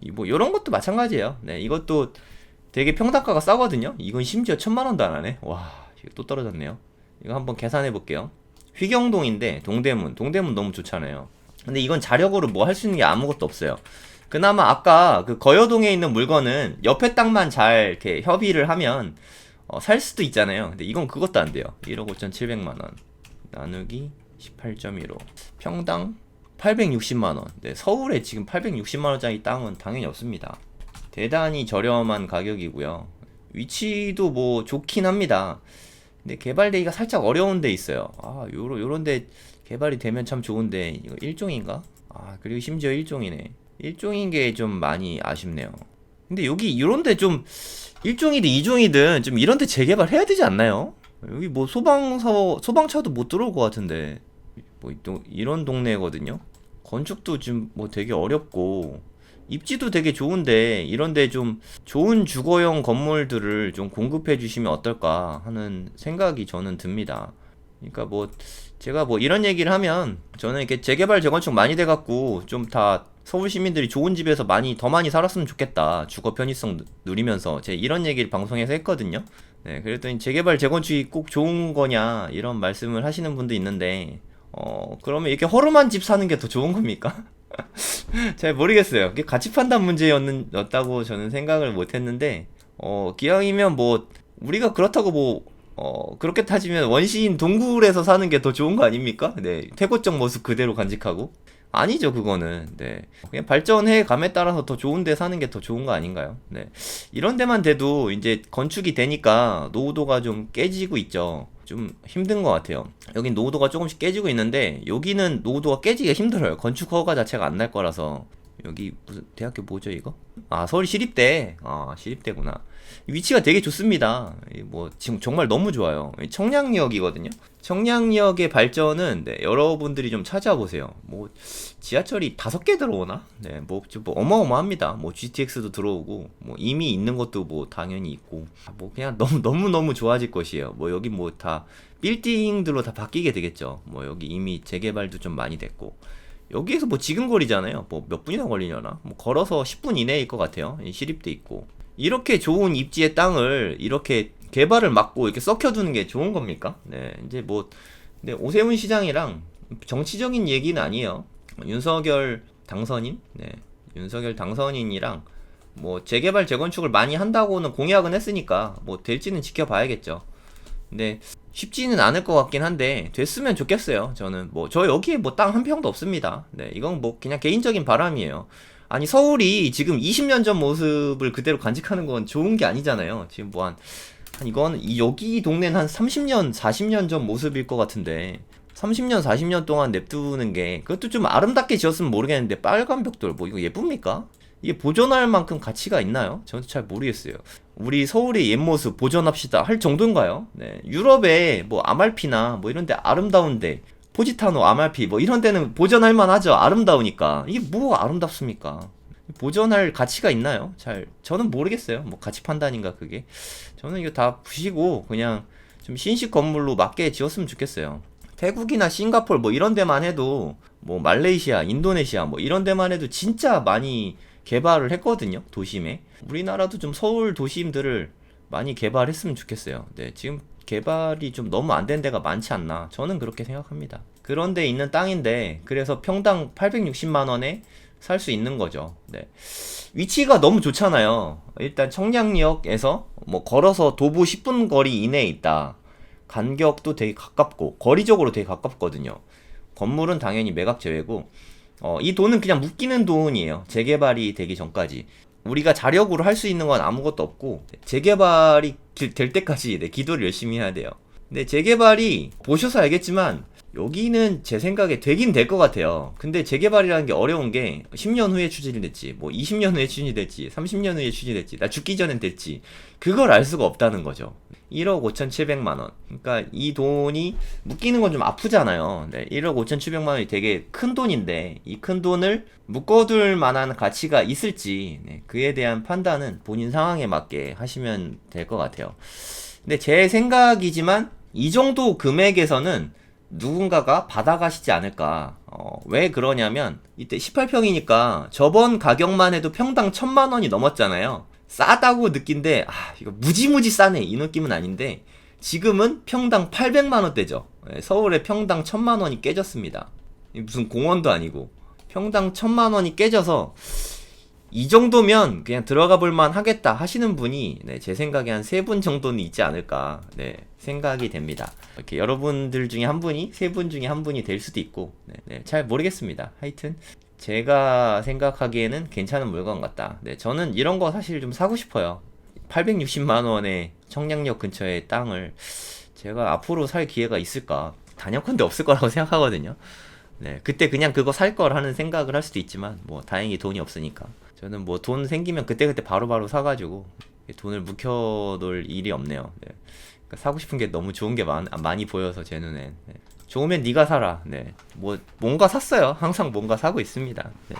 이뭐 이런 것도 마찬가지예요. 네, 이것도 되게 평당가가 싸거든요. 이건 심지어 천만 원도 안 하네. 와, 이거 또 떨어졌네요. 이거 한번 계산해 볼게요. 휘경동인데 동대문, 동대문 너무 좋잖아요. 근데 이건 자력으로 뭐 할 수 있는 게 아무것도 없어요. 그나마 아까 그 거여동에 있는 물건은 옆에 땅만 잘 이렇게 협의를 하면 어, 살 수도 있잖아요. 근데 이건 그것도 안 돼요. 1억 5,700만 원 나누기 18.15 평당 860만 원. 네, 서울에 지금 860만 원짜리 땅은 당연히 없습니다. 대단히 저렴한 가격이고요. 위치도 뭐 좋긴 합니다. 근데 개발되기가 살짝 어려운 데 있어요. 아, 요런 요런 데 개발이 되면 참 좋은데 이거 일종인가? 아, 그리고 심지어 일종이네. 일종인 게 좀 많이 아쉽네요. 근데 여기 이런 데 좀 일종이든 이종이든 좀 이런 데 재개발해야 되지 않나요? 여기 뭐 소방서 소방차도 못 들어올 것 같은데 뭐또 이런 동네거든요. 건축도 좀뭐 되게 어렵고 입지도 되게 좋은데 이런데 좀 좋은 주거용 건물들을 좀 공급해 주시면 어떨까 하는 생각이 저는 듭니다. 그러니까 뭐 제가 뭐 이런 얘기를 하면 저는 이렇게 재개발 재건축 많이 돼 갖고 좀 다 서울 시민들이 좋은 집에서 많이 더 많이 살았으면 좋겠다. 주거 편의성 누- 누리면서 제가 이런 얘기를 방송에서 했거든요. 네, 그랬더니 재개발 재건축이 꼭 좋은 거냐 이런 말씀을 하시는 분도 있는데 어 그러면 이렇게 허름한 집 사는 게 더 좋은 겁니까? 잘 모르겠어요. 그게 가치 판단 문제였다고 저는 생각을 못 했는데, 어, 기왕이면 뭐, 우리가 그렇다고 뭐, 어, 그렇게 따지면 원시인 동굴에서 사는 게 더 좋은 거 아닙니까? 네. 태고적 모습 그대로 간직하고. 아니죠, 그거는. 네. 그냥 발전해 감에 따라서 더 좋은 데 사는 게 더 좋은 거 아닌가요? 네. 이런 데만 돼도 이제 건축이 되니까 노후도가 좀 깨지고 있죠. 좀 힘든 것 같아요. 여긴 노후도가 조금씩 깨지고 있는데 여기는 노후도가 깨지기가 힘들어요. 건축 허가 자체가 안 날 거라서 여기 무슨 대학교 뭐죠 이거? 아 서울 시립대. 아 시립대구나. 위치가 되게 좋습니다. 이뭐 지금 정말 너무 좋아요. 이 청량역이거든요. 청량역의 발전은 네, 여러분들이 좀 찾아보세요. 뭐 지하철이 다섯 개 들어오나? 네, 뭐, 좀뭐 어마어마합니다. 뭐 GTX도 들어오고, 뭐 이미 있는 것도 뭐 당연히 있고, 아, 뭐 그냥 너무 너무 너무 좋아질 것이에요. 뭐 여기 뭐 다 빌딩들로 다 바뀌게 되겠죠. 뭐 여기 이미 재개발도 좀 많이 됐고, 여기에서 뭐 지금 거리잖아요. 뭐 몇 분이나 걸리려나? 뭐 걸어서 10분 이내일 것 같아요. 이 시립대 있고. 이렇게 좋은 입지의 땅을 이렇게 개발을 막고 이렇게 썩혀두는 게 좋은 겁니까? 네, 이제 뭐, 근데 오세훈 시장이랑 정치적인 얘기는 아니에요. 윤석열 당선인, 네, 윤석열 당선인이랑 뭐 재개발 재건축을 많이 한다고는 공약은 했으니까 뭐 될지는 지켜봐야겠죠. 근데 쉽지는 않을 것 같긴 한데 됐으면 좋겠어요. 저는 뭐 저 여기에 뭐 땅 한 평도 없습니다. 네, 이건 뭐 그냥 개인적인 바람이에요. 아니 서울이 지금 20년 전 모습을 그대로 간직하는 건 좋은 게 아니잖아요. 지금 뭐한 한 이건 이 여기 동네는 한 30년, 40년 전 모습일 것 같은데 30년, 40년 동안 냅두는 게 그것도 좀 아름답게 지었으면 모르겠는데 빨간 벽돌 뭐 이거 예쁩니까? 이게 보존할 만큼 가치가 있나요? 저도 잘 모르겠어요. 우리 서울의 옛 모습 보존합시다 할 정도인가요? 네. 유럽에 뭐 아말피나 뭐 이런 데 아름다운데 포지타노, 아말피 뭐 이런 데는 보존할 만하죠. 아름다우니까. 이게 뭐가 아름답습니까? 보존할 가치가 있나요? 잘 저는 모르겠어요. 뭐 가치 판단인가 그게. 저는 이거 다 부시고 그냥 좀 신식 건물로 맞게 지었으면 좋겠어요. 태국이나 싱가폴 뭐 이런 데만 해도 뭐 말레이시아, 인도네시아 뭐 이런 데만 해도 진짜 많이 개발을 했거든요. 도심에. 우리나라도 좀 서울 도심들을 많이 개발했으면 좋겠어요. 네, 지금 개발이 좀 너무 안 된 데가 많지 않나. 저는 그렇게 생각합니다. 그런 데 있는 땅인데 그래서 평당 860만 원에 살 수 있는 거죠. 네. 위치가 너무 좋잖아요. 일단 청량역에서 뭐 걸어서 도보 10분 거리 이내에 있다. 간격도 되게 가깝고 거리적으로 되게 가깝거든요. 건물은 당연히 매각 제외고 어, 이 돈은 그냥 묶이는 돈이에요. 재개발이 되기 전까지. 우리가 자력으로 할 수 있는 건 아무것도 없고 재개발이 길- 될 때까지 네, 기도를 열심히 해야 돼요. 근데 재개발이 보셔서 알겠지만 여기는 제 생각에 되긴 될 것 같아요. 근데 재개발이라는 게 어려운 게 10년 후에 추진될지, 뭐 20년 후에 추진될지, 30년 후에 추진될지, 나 죽기 전엔 될지 그걸 알 수가 없다는 거죠. 1억 5,700만 원. 그러니까 이 돈이 묶이는 건 좀 아프잖아요. 네, 1억 5,700만 원이 되게 큰 돈인데 이 큰 돈을 묶어둘 만한 가치가 있을지 네, 그에 대한 판단은 본인 상황에 맞게 하시면 될 것 같아요. 근데 제 생각이지만 이 정도 금액에서는 누군가가 받아가시지 않을까. 어, 왜 그러냐면 이때 18평이니까 저번 가격만 해도 평당 천만 원이 넘었잖아요. 싸다고 느낀데 아 이거 무지무지 싸네 이 느낌은 아닌데 지금은 평당 800만 원대죠. 예, 서울에 평당 천만 원이 깨졌습니다. 이 무슨 공원도 아니고 평당 천만 원이 깨져서 이 정도면 그냥 들어가 볼만 하겠다 하시는 분이 네, 제 생각에 한 세 분 정도는 있지 않을까 네, 생각이 됩니다. 이렇게 여러분들 중에 한 분이 세 분 중에 한 분이 될 수도 있고 네, 네, 잘 모르겠습니다. 하여튼 제가 생각하기에는 괜찮은 물건 같다. 네, 저는 이런 거 사실 좀 사고 싶어요. 860만 원의 청량역 근처의 땅을 제가 앞으로 살 기회가 있을까? 단연컨대 없을 거라고 생각하거든요. 네, 그때 그냥 그거 살걸 하는 생각을 할 수도 있지만 뭐 다행히 돈이 없으니까 저는 뭐 돈 생기면 그때그때 바로바로 사가지고 돈을 묵혀놓을 일이 없네요. 네. 그러니까 사고 싶은 게 너무 좋은 게 많, 많이 보여서 제 눈엔 네. 좋으면 네가 사라. 네, 뭐 뭔가 샀어요. 항상 뭔가 사고 있습니다. 네.